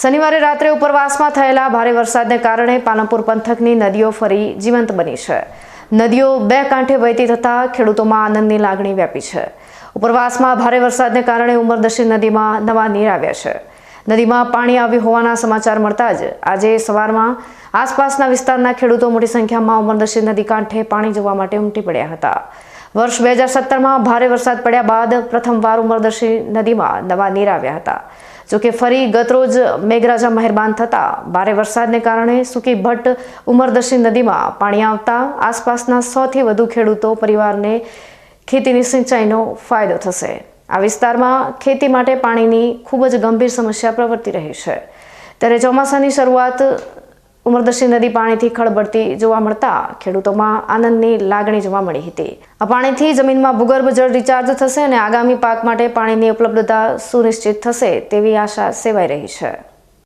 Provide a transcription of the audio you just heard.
શનિવારે રાત્રે ઉપરવાસમાં થયેલા ભારે વરસાદને કારણે પાલનપુર પંથકની નદીઓ ફરી જીવંત બની છે. નદીઓ બે કાંઠે વહેતી થતાં ખેડૂતોમાં આનંદની લાગણી વ્યાપી છે. ઉપરવાસમાં ભારે વરસાદને કારણે ઉમરદશી નદીમાં નવા નીર આવ્યા છે. નદીમાં પાણી આવ્યું હોવાના સમાચાર મળતા જ આજે સવારમાં આસપાસના વિસ્તારના ખેડૂતો મોટી સંખ્યામાં ઉમરદશી નદી કાંઠે પાણી જોવા માટે ઉમટી પડ્યા હતા. વર્ષ બે હજાર સત્તરમાં ભારે વરસાદ પડ્યા બાદ પ્રથમવાર ઉમરદશી નદીમાં નવા નીર આવ્યા હતા. જોકે ફરી ગતરોજ મેઘરાજા મહેરબાન થતા ભારે વરસાદને કારણે સુકી ભટ્ટ ઉમરદશી નદીમાં પાણી આવતા આસપાસના સોથી વધુ ખેડૂતો પરિવારને ખેતીની સિંચાઈનો ફાયદો થશે. આ વિસ્તારમાં ખેતી માટે પાણીની ખૂબ જ ગંભીર સમસ્યા પ્રવર્તી રહી છે. ત્યારે ચોમાસાની શરૂઆત ઉમરદશી નદી પાણીથી ખળબળતી જોવા મળતા ખેડૂતોમાં આનંદની લાગણી જોવા મળી હતી. આ પાણીથી જમીનમાં ભૂગર્ભ જળ રિચાર્જ થશે અને આગામી પાક માટે પાણીની ઉપલબ્ધતા સુનિશ્ચિત થશે તેવી આશા સેવાઈ રહી છે.